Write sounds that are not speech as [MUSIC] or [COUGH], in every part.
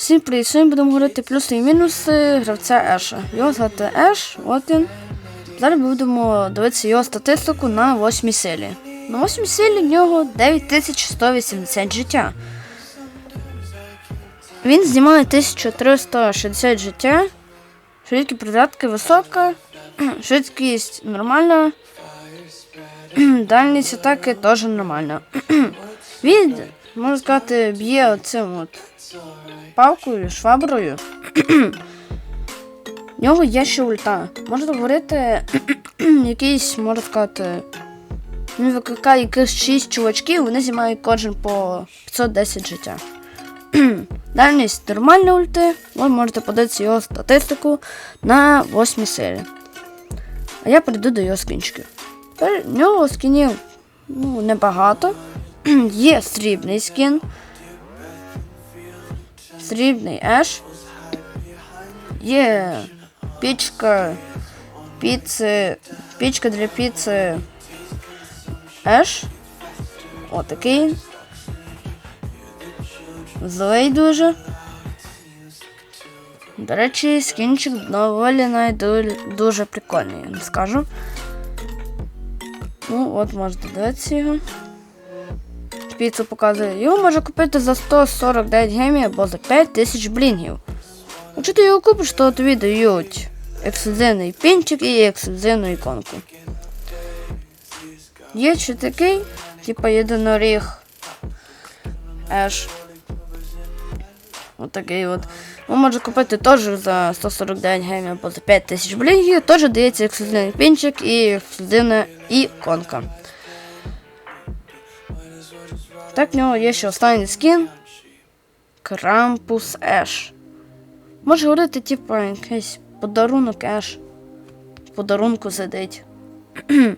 Всім привіт, сьогодні будемо говорити плюси і мінуси гравця Еша. Його звати Еш, от він. Зараз будемо дивитися його статистику на 8 силі. На 8 силі в нього 9180 життя. Він знімає 1360 життя. Швидкість придатки висока, [CLEARS THROAT] швидкість нормальна. [CLEARS THROAT] Дальність атаки теж нормальна. [CLEARS THROAT] Він, можна сказати, б'є оцим от палкою, шваброю. В нього є ще ульта. Можна говорити, якийсь, можна сказати, він викликає якихось 6 чувачків, вони знімають кожен по 510 життя. Дальність нормальної ульти, ви можете подивитися його статистику на 8 серії. А я перейду до його скінчиків. В нього скінів ну, небагато. [CLEARS THROAT] Є срібний скін. Срібний еш. Є пічка піци. Пічка для піци еш. Отакий. Злий дуже. До речі, скінчик доволі навіть дуже- прикольний, я не скажу. Ну, от можете дивитися його. Піцу показує. Його можна купити за 149 гемів або за 5000 блінгів. Якщо ти його купиш, то тобі дають ексклюзивний пінчик і ексклюзивну іконку. Є ще такий, типа єдиноріг. Еш. Отакий от. Ви можете купити теж за 149 гемів або за 5000 блінгів. Теж дається ексклюзивний пінчик і ексклюзивна іконка. Так, в нього є ще останній скін. Крампус Еш. Може говорити, типу, якийсь подарунок Еш. Подарунку сидить. [CLEARS THROAT]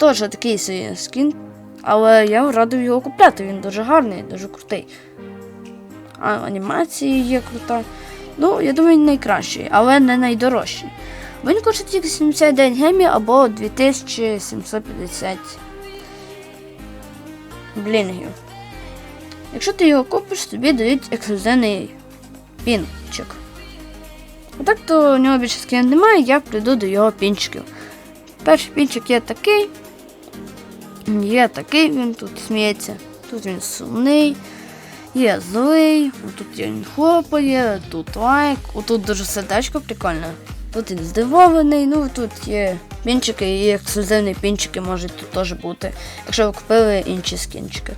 Теж такий скін. Але я радив його купляти, він дуже гарний, дуже крутий. А анімації є крута. Ну, я думаю, він найкращий, але не найдорожчий. Він коштує тільки 79 гемів або 2750 блінгів. Якщо ти його купиш, тобі дають ексклюзивний пінчик. А так то у нього більше скинів немає, я прийду до його пінчиків. Перший пінчик є такий. Є такий, він тут сміється. Тут він сумний, є злий, тут він хлопає, тут лайк, отут дуже сердечко прикольне. Тут він здивований, ну тут є пінчики і ексклюзивні пінчики можуть тут теж бути, якщо ви купили інші скінчики.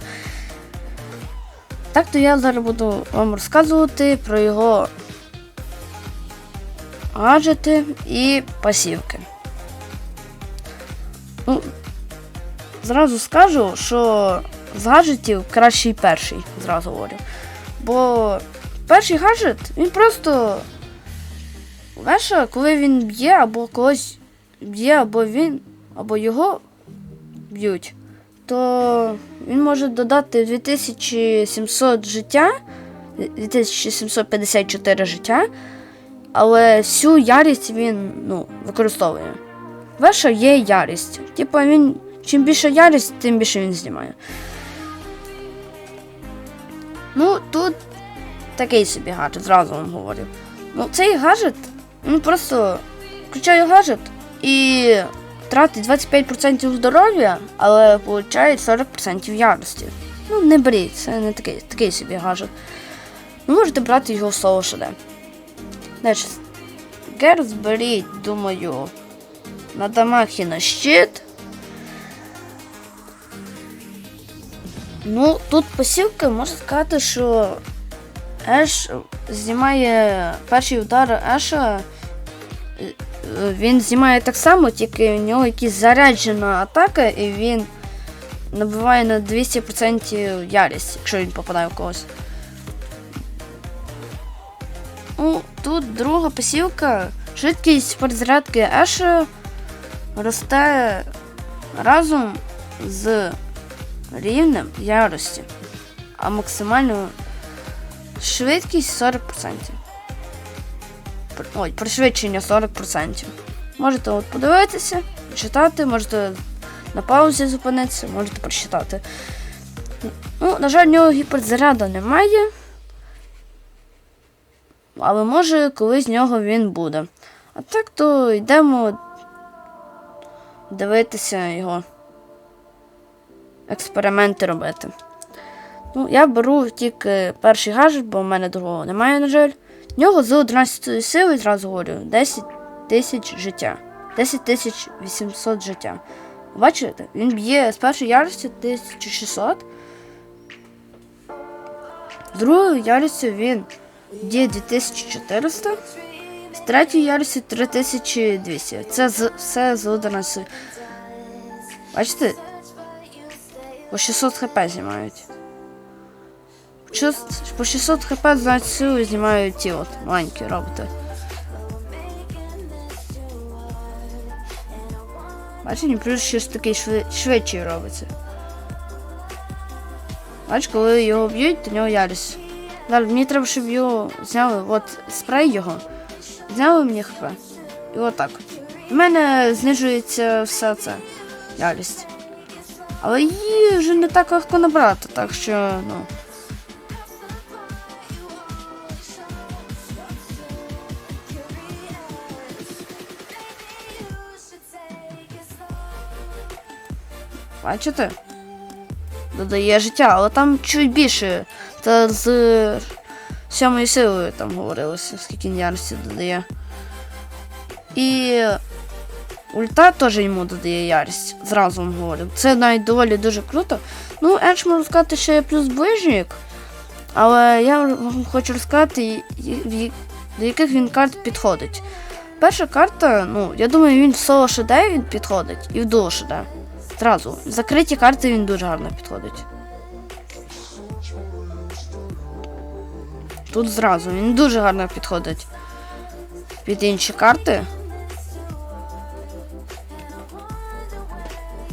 Так то я зараз буду вам розказувати про його гаджети і пасівки. Ну, зразу скажу, що з гаджетів кращий перший, зразу говорю. Бо перший гаджет, він просто Веша, коли він б'є, або когось б'є, або він, або його б'ють, то він може додати 2700 життя, 2754 життя, але всю ярість він ну, використовує. Веша є ярість. Типа він чим більше ярість, тим більше він знімає. Ну, тут такий собі гаджет, зразу вам говорю. Ну, цей гаджет, він просто включає гаджет і тратить 25% здоров'я, але получає 40% ярості. Ну, не беріть, це не такий, такий собі гаджет. Ви можете брати його соло ШД. Значить, Герц беріть, думаю, на дамаг і на щит. Ну, тут посівка, можна сказати, що Еш знімає перший удар Еша. Е, Він знімає так само, тільки у нього якась заряджена атака, і він набиває на 200% ярість, якщо він попадає в когось. Ну, тут друга посівка. Швидкість перезарядки Еша росте разом з рівнем ярості, а максимальну швидкість 40%. Ой, пришвидшення 40%. Можете от подивитися, читати, можете на паузі зупинитися, можете прочитати. Ну, на жаль, в нього гіперзаряду немає. Але може колись з нього він буде. А так то йдемо дивитися його. Експерименти робити. Ну, я беру тільки перший гаджет, бо в мене другого немає, на жаль. В нього з 11 сили, зразу говорю, 10 тисяч життя. 10 тисяч 800 життя. Бачите, він б'є з першої ярості 1600. З другої ярості він б'є 2400. З третьої ярості 3200. Це з, все з 11. Бачите? По 600 хп знімають. По 600 хп значить силу знімають ті от маленькі роботи. Бачиш, він плюс щось такий шви- швидший робиться. Бачиш, коли його б'ють, то нього ярість. Далі мені треба, щоб його зняли, от спрей його. Зняли мені хп. І отак. У мене знижується все це. Ярість. Але її вже не так легко набрати, так що, ну. Бачите? Додає життя, але там чуть більше. Та з сьомою силою там говорилося, скільки ярості додає. І ульта теж йому додає ярість. Зразу вам говорю. Це навіть доволі дуже круто. Ну, Едж можу сказати, що є плюс ближнік. Але я вам хочу розказати, до яких він карт підходить. Перша карта, ну, я думаю, він в соло він підходить і в дуо ШД. Зразу. Закриті карти він дуже гарно підходить. Тут зразу він дуже гарно підходить під інші карти.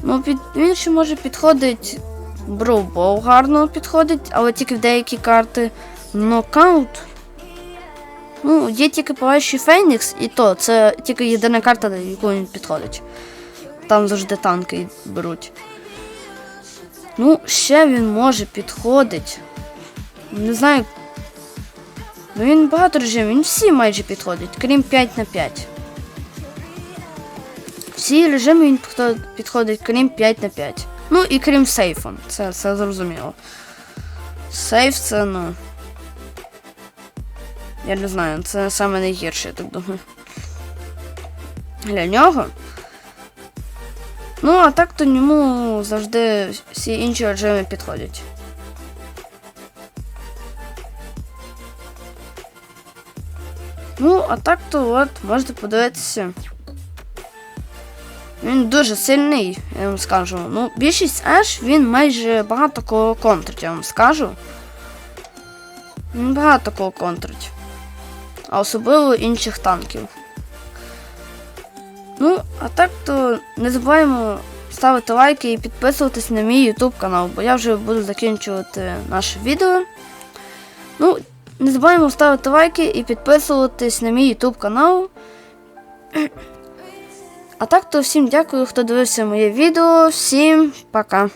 Ну, під він ще може підходить. Броубол гарно підходить, але тільки в деякі карти. Нокаут. Ну, є тільки палаючий Фенікс, і то це тільки єдина карта, до якої він підходить. Там завжди танки беруть. Ну, ще він може підходить. Не знаю. Ну він багато режимів, він всі майже підходить, крім 5 на 5. Всі режими він підходить, крім 5 на 5. Ну і крім сейфу. Це, це зрозуміло. Сейф це, ну. Я не знаю, це саме найгірше, я так думаю. Для нього. Ну, а так то йому завжди всі інші режими підходять. Ну, а так то от, можете подивитися. Він дуже сильний, я вам скажу. Ну, більшість Еш, він майже багато кого контрить, я вам скажу. Він багато кого контрить. А особливо інших танків. Ну, а так то не забуваємо ставити лайки і підписуватись на мій YouTube канал, бо я вже буду закінчувати наше відео. Ну, не забуваємо ставити лайки і підписуватись на мій YouTube канал. [CLEARS THROAT] А так то всім дякую, хто дивився моє відео. Всім пока.